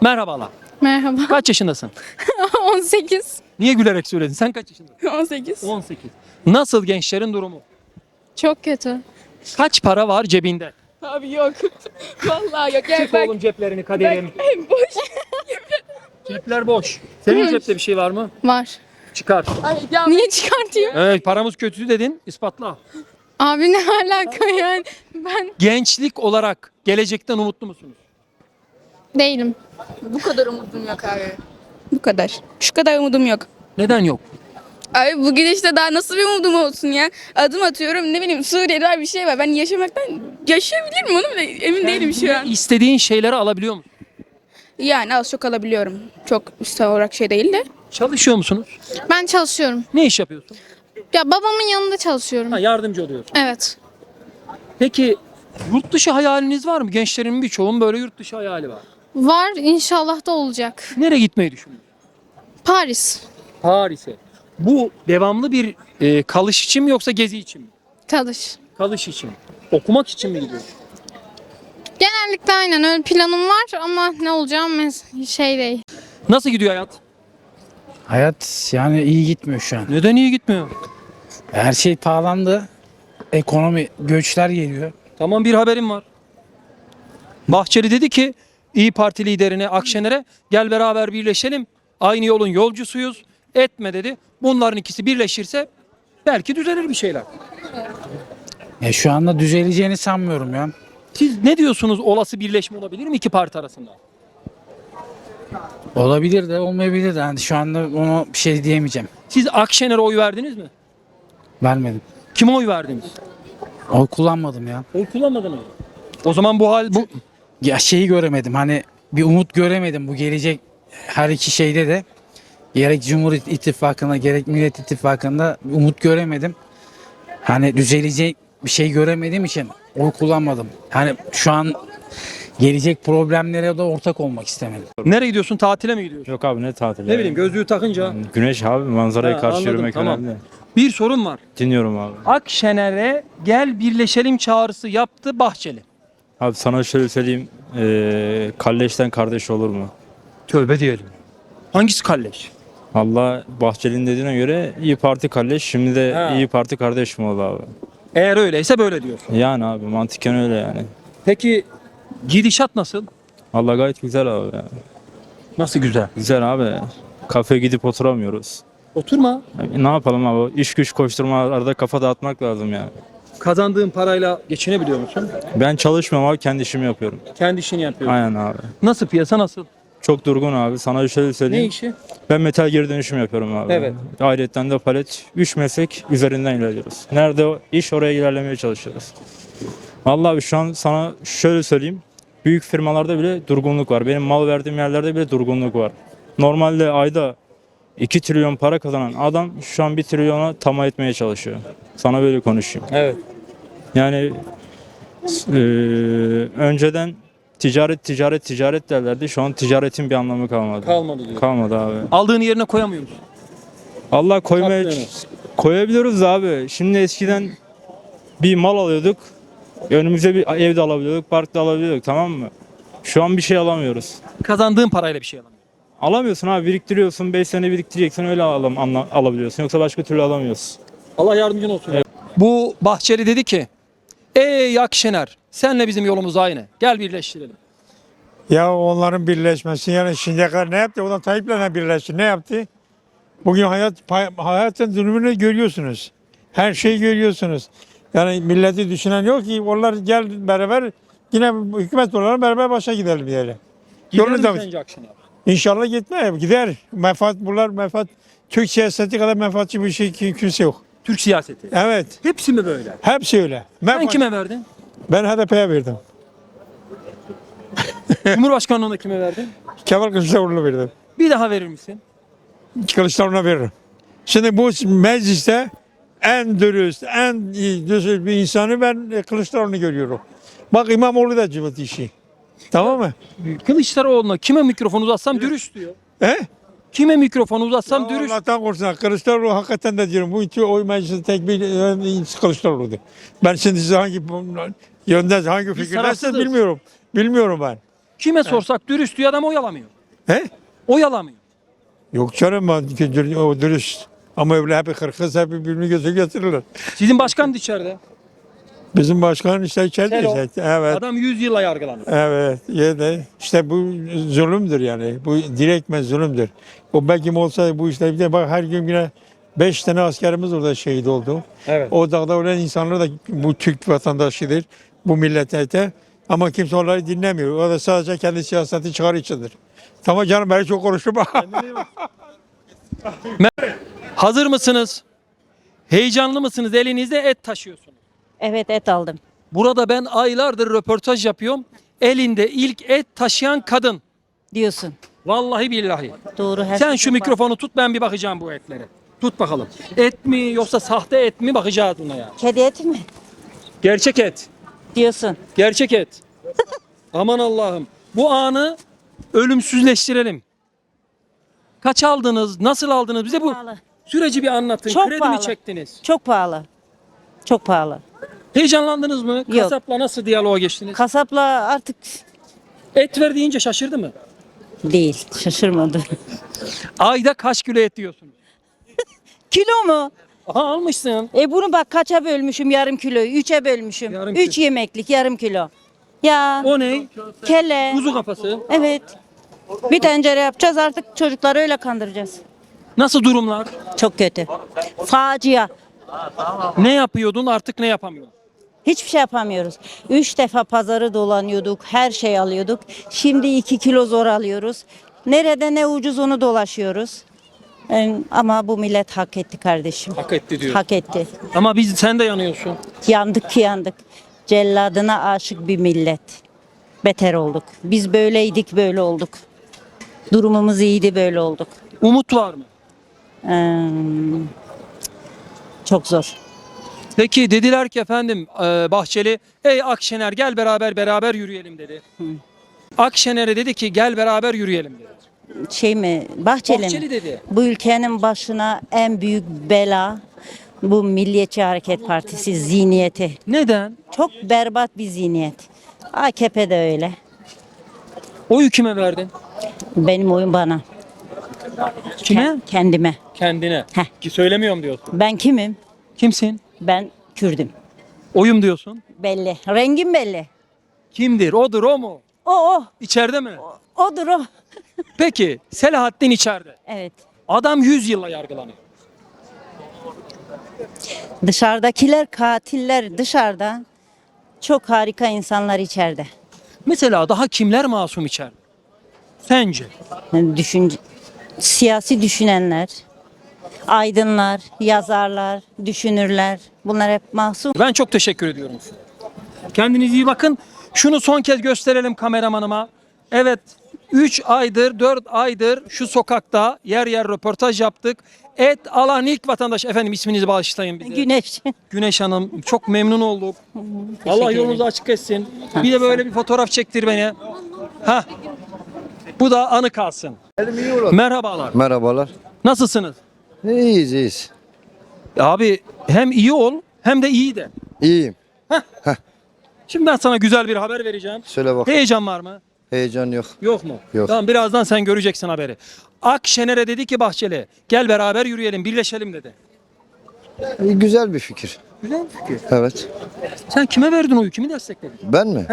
Merhabalar. Merhaba. Kaç yaşındasın? 18. Niye gülerek söyledin? Sen kaç yaşındasın? 18. 18. Nasıl gençlerin durumu? Çok kötü. Kaç para var cebinde? Abi yok. Vallahi yok. Çık oğlum ceplerini kaderin. boş. Cepler boş. Senin cepte bir şey var mı? Var. Çıkar. Niye çıkartayım? Evet paramız kötü dedin. ispatla. Abi ne alaka yani? Ben Gençlik olarak gelecekten umutlu musunuz? Değilim. Bu kadar umudum yok abi. Bu kadar. Şu kadar umudum yok. Neden yok? Abi bu gidişte daha nasıl bir umudum olsun ya? Adım atıyorum ne bileyim Suriye'de bir şey var. Ben yaşamaktan yaşayabilir miyim onu bile emin değilim şu an. İstediğin şeyleri alabiliyor musun? Yani az çok alabiliyorum. Çok üst olarak şey değil de. Çalışıyor musunuz? Ben çalışıyorum. Ne iş yapıyorsun? Ya babamın yanında çalışıyorum. Ha, yardımcı oluyorsun. Evet. Peki yurt dışı hayaliniz var mı? Gençlerin birçoğunun böyle yurt dışı hayali var. Var inşallah da olacak. Nereye gitmeyi düşünüyorsun? Paris. Paris'e. Bu devamlı bir e, kalış için mi yoksa gezi için mi? Çalış. Kalış için. Okumak için mi gidiyorsun? Genellikle aynen öyle planım var ama ne olacağım şey değil. Nasıl gidiyor hayat? Hayat yani iyi gitmiyor şu an. Neden iyi gitmiyor? Her şey pahalandı. Ekonomi, göçler geliyor. Tamam bir haberim var. Bahçeli dedi ki İyi Parti liderine Akşener'e gel beraber birleşelim. Aynı yolun yolcusuyuz. Etme dedi. Bunların ikisi birleşirse belki düzelir bir şeyler. Ya şu anda düzeleceğini sanmıyorum ya. Siz ne diyorsunuz olası birleşme olabilir mi iki parti arasında? Olabilir de olmayabilir de. Yani şu anda ona bir şey diyemeyeceğim. Siz Akşener'e oy verdiniz mi? Vermedim. Kime oy verdiniz? Oy kullanmadım ya. Oy kullanmadınız. O zaman bu hal bu Ya şeyi göremedim. Hani bir umut göremedim bu gelecek her iki şeyde de. Gerek Cumhur İttifakı'nda gerek Millet İttifakı'nda umut göremedim. Hani düzelecek bir şey göremediğim için oy kullanmadım. Hani şu an gelecek problemlere de ortak olmak istemedim. nereye gidiyorsun? Tatile mi gidiyorsun? Yok abi ne tatil? Ne bileyim gözlüğü takınca. Güneş abi manzaraya Ha, karşı anladım, yürümek tamam. önemli. Bir sorun var. Dinliyorum abi. Akşener'e gel birleşelim çağrısı yaptı Bahçeli. Abi sana şöyle söyleyeyim. Eee kalleşten kardeş olur mu? Tövbe diyelim. Hangisi kalleş? Allah Bahçeli'nin dediğine göre iyi Parti kalleş. Şimdi de Ha. iyi Parti kardeş mi oldu abi? Eğer öyleyse böyle diyorsun. Yani abi mantıken öyle yani. Peki gidişat nasıl? Allah gayet güzel abi. ya. Nasıl güzel? Güzel abi. Kafeye gidip oturamıyoruz. Oturma. E, ne yapalım abi? İş güç koşturma arada kafa dağıtmak lazım yani. Kazandığın parayla geçinebiliyor musun? Ben çalışmıyorum abi kendi işimi yapıyorum. Kendi işini yapıyorsun. Aynen abi. Nasıl piyasa nasıl? Çok durgun abi. Sana şöyle Ne söyleyeyim. işi? Ben metal geri dönüşüm yapıyorum abi. Evet. Ayrıca de palet. Üç meslek üzerinden ilerliyoruz. Nerede o iş oraya ilerlemeye çalışıyoruz. Vallahi abi şu an sana şöyle söyleyeyim. Büyük firmalarda bile durgunluk var. Benim mal verdiğim yerlerde bile durgunluk var. Normalde ayda 2 trilyon para kazanan adam şu an 1 trilyona tamah etmeye çalışıyor. Sana böyle konuşayım. Evet. Yani eee, önceden ticaret ticaret ticaret derlerdi. Şu an ticaretin bir anlamı kalmadı. Kalmadı diyor. Kalmadı abi. Aldığın yerine koyamıyor musun? Allah koymaya koyabiliyoruz abi. Şimdi eskiden bir mal alıyorduk. Önümüze bir ev de alabiliyorduk, park da alabiliyorduk tamam mı? Şu an bir şey alamıyoruz. Kazandığın parayla bir şey alamıyor. Alamıyorsun abi biriktiriyorsun 5 sene biriktireceksin öyle alam, anla- alabiliyorsun. Yoksa başka türlü alamıyorsun. Allah yardımcın olsun. Bu Bahçeli dedi ki Ey Akşener senle bizim yolumuz aynı. Gel birleştirelim. Ya onların birleşmesi yani şimdiye kadar ne yaptı? Ondan Tayyip'le ne birleşti? Ne yaptı? Bugün hayat hayatın durumunu görüyorsunuz. Her şeyi görüyorsunuz. Yani milleti düşünen yok ki onlar gel beraber yine hükümet olarak beraber başa gidelim diyelim. Yolunu mi sence Akşener? İnşallah gitme gider. Menfaat bunlar menfaat Türk siyaseti kadar menfaatçi bir şey kim- kimse yok. Türk siyaseti. Evet. Hepsi mi böyle? Hepsi öyle. Sen Menfaat- kime verdin? Ben HDP'ye verdim. Cumhurbaşkanlığına kime verdin? Kemal Kılıçdaroğlu'na verdim. Bir daha verir misin? Kılıçdaroğlu'na veririm. Şimdi bu mecliste en dürüst, en düzgün bir insanı ben e, Kılıçdaroğlu'nu görüyorum. Bak İmamoğlu da cıvıt işi. Tamam mı? Kılıçdaroğlu'na kime mikrofon uzatsam dürüst diyor. He? Kime mikrofon uzatsam Ya dürüst. Allah'tan korusun. Kılıçdaroğlu hakikaten de diyorum. Bu iki oy meclisi tek bir e, Kılıçdaroğlu'du. Ben şimdi size hangi yönden, hangi fikirdesiniz tarafsızız. bilmiyorum. Bilmiyorum ben. Kime sorsak dürüst diyor adam oyalamıyor. He? Oyalamıyor. Yok canım ben o dürüst. Ama öyle hep kırkız hep birbirini göze getirirler. Sizin başkan da içeride. Bizim başkan işte içeride Selo. Evet. Adam 100 yıla yargılanır. Evet. Yani işte bu zulümdür yani. Bu direktmen zulümdür. O belki olsa bu işte bir de bak her gün yine 5 tane askerimiz orada şehit oldu. Evet. O dağda ölen insanlar da bu Türk vatandaşıdır. Bu millete Ama kimse onları dinlemiyor. O da sadece kendi siyaseti çıkar içindir. Tamam canım ben çok konuşma. Hazır mısınız? Heyecanlı mısınız? Elinizde et taşıyorsunuz. Evet et aldım. Burada ben aylardır röportaj yapıyorum. Elinde ilk et taşıyan kadın. Diyorsun. Vallahi billahi. Doğru. her Sen şey şu çok mikrofonu tut ben bir bakacağım bu etlere. Tut bakalım. Et mi yoksa sahte et mi bakacağız buna ya. var. Kedi eti mi? Gerçek et. Diyorsun. Gerçek et. Aman Allah'ım. Bu anı ölümsüzleştirelim. Kaç aldınız? Nasıl aldınız? Bize bu Pahalı. süreci bir anlatın. Çok Kredi mi pahalı. çektiniz? Çok pahalı. Çok pahalı. Heyecanlandınız mı? Kasapla nasıl diyaloğa geçtiniz? Kasapla artık et ver deyince şaşırdı mı? değil. Şaşırmadım. Ayda kaç kilo et diyorsunuz? kilo mu? Aha almışsın. E bunu bak kaça bölmüşüm yarım kiloyu. Üçe bölmüşüm. Yarım Üç kilo. yemeklik yarım kilo. Ya O ne? kelle. Kuzu kafası. Evet. Bir tencere yapacağız artık çocukları öyle kandıracağız. Nasıl durumlar? Çok kötü. Facia. Ne yapıyordun artık ne yapamıyorsun? Hiçbir şey yapamıyoruz. Üç defa pazarı dolanıyorduk, her şey alıyorduk. Şimdi iki kilo zor alıyoruz. Nerede ne ucuz onu dolaşıyoruz. Ee, Ama bu millet hak etti kardeşim. Hak etti diyor. Hak etti. Ama biz sen de yanıyorsun. Yandık ki yandık. Celladına aşık bir millet. Beter olduk. Biz böyleydik böyle olduk. Durumumuz iyiydi böyle olduk. Umut var mı? Ee, çok zor. Peki dediler ki efendim e, Bahçeli ey Akşener gel beraber beraber yürüyelim dedi. Akşener'e dedi ki gel beraber yürüyelim dedi. Şey mi? Bahçeli, Bahçeli mi? dedi. Bu ülkenin başına en büyük bela bu Milliyetçi Hareket Partisi zihniyeti. Neden? Çok berbat bir zihniyet. AKP de öyle. Oyu kime verdin? Benim oyun bana. Kime? Ke- Kendime. Kendine. Heh. Ki söylemiyorum diyorsun. Ben kimim? Kimsin? Ben Kürdüm. Oyum diyorsun. Belli. Rengim belli. Kimdir? Odur o mu? O o. İçeride mi? Odur o. Peki Selahattin içeride. Evet. Adam 100 yılla yargılanıyor. Dışarıdakiler katiller dışarıda. Çok harika insanlar içeride. Mesela daha kimler masum içeride? Sence? Yani düşün, siyasi düşünenler, aydınlar, yazarlar, düşünürler. Bunlar hep masum. Ben çok teşekkür ediyorum size. Kendinize iyi bakın. Şunu son kez gösterelim kameramanıma. Evet 3 aydır 4 aydır şu sokakta yer yer röportaj yaptık. Et alan ilk vatandaş efendim isminizi bağışlayın bize. Güneş. Güneş Hanım çok memnun olduk. Allah yolunuzu açık etsin. Bir de böyle bir fotoğraf çektir beni. Ha. Bu da anı kalsın. Merhabalar. Merhabalar. Nasılsınız? İyiyiz iyiyiz. Abi hem iyi ol hem de iyi de. İyiyim. Şimdi ben sana güzel bir haber vereceğim. Söyle bak. Heyecan var mı? Heyecan yok. Yok mu? Yok. Tamam birazdan sen göreceksin haberi. Akşener'e dedi ki Bahçeli gel beraber yürüyelim birleşelim dedi. İyi, Güzel bir fikir. Güzel fikir. Evet. Sen kime verdin oyu? Kimi destekledin? Ben mi?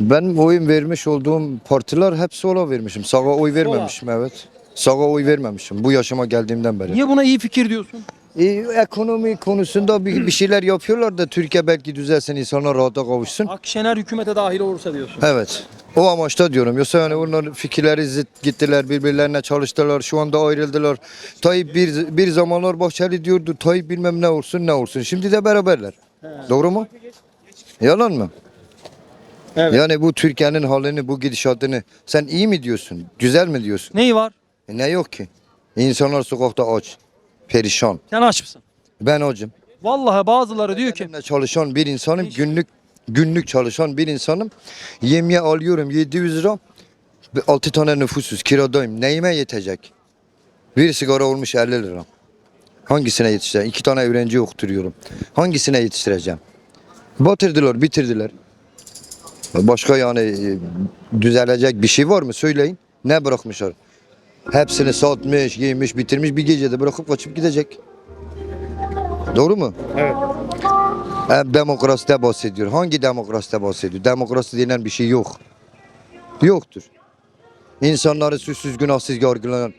Ben oyun vermiş olduğum partiler hep sola vermişim. Sağa oy vermemişim evet. Sağa oy vermemişim bu yaşıma geldiğimden beri. Niye buna iyi fikir diyorsun? E, ekonomi konusunda bir, bir şeyler yapıyorlar da Türkiye belki düzelsin insanlar rahata kavuşsun. Akşener hükümete dahil olursa diyorsun. Evet. O amaçta diyorum. Yoksa yani onların fikirleri zıt gittiler, birbirlerine çalıştılar. Şu anda ayrıldılar. Tayyip bir, bir zamanlar Bahçeli diyordu. Tayyip bilmem ne olsun ne olsun. Şimdi de beraberler. Doğru mu? Yalan mı? Evet. Yani bu Türkiye'nin halini, bu gidişatını sen iyi mi diyorsun? Güzel mi diyorsun? Neyi var? E ne yok ki? İnsanlar sokakta aç. Perişan. Sen aç mısın? Ben acım. Vallahi bazıları diyor ki Benimle çalışan bir insanım. Günlük günlük çalışan bir insanım. Yemeğe alıyorum 700 lira. 6 tane nüfusuz kiradayım. Neyime yetecek? Bir sigara olmuş 50 lira. Hangisine yetiştireceğim? İki tane öğrenci okuturuyorum. Hangisine yetiştireceğim? Batırdılar, bitirdiler. Başka yani e, düzelecek bir şey var mı? Söyleyin. Ne bırakmışlar? Hepsini satmış, yemiş, bitirmiş bir gecede bırakıp kaçıp gidecek. Doğru mu? Evet. Hep demokraside bahsediyor. Hangi demokraside bahsediyor? Demokrasi denen bir şey yok. Yoktur. İnsanları suçsuz günahsız yargılanan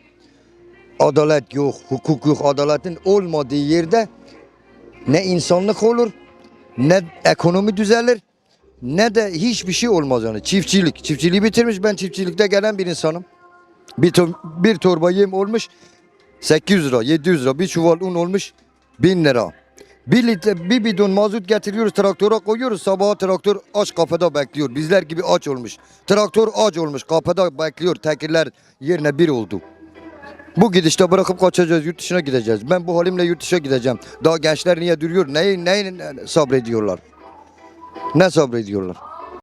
adalet yok, hukuk yok. Adaletin olmadığı yerde ne insanlık olur, ne ekonomi düzelir, ne de hiçbir şey olmaz yani. Çiftçilik. Çiftçiliği bitirmiş. Ben çiftçilikte gelen bir insanım. Bir, to- bir torba yem olmuş 800 lira, 700 lira. Bir çuval un olmuş 1000 lira. Bir litre, bir bidon mazot getiriyoruz traktöre koyuyoruz. Sabaha traktör aç kapıda bekliyor. Bizler gibi aç olmuş. Traktör aç olmuş kapıda bekliyor. Tekirler yerine bir oldu. Bu gidişte bırakıp kaçacağız yurt dışına gideceğiz. Ben bu halimle yurt dışına gideceğim. Daha gençler niye duruyor? Neyin neyin sabrediyorlar? Ne sabrediyorlar?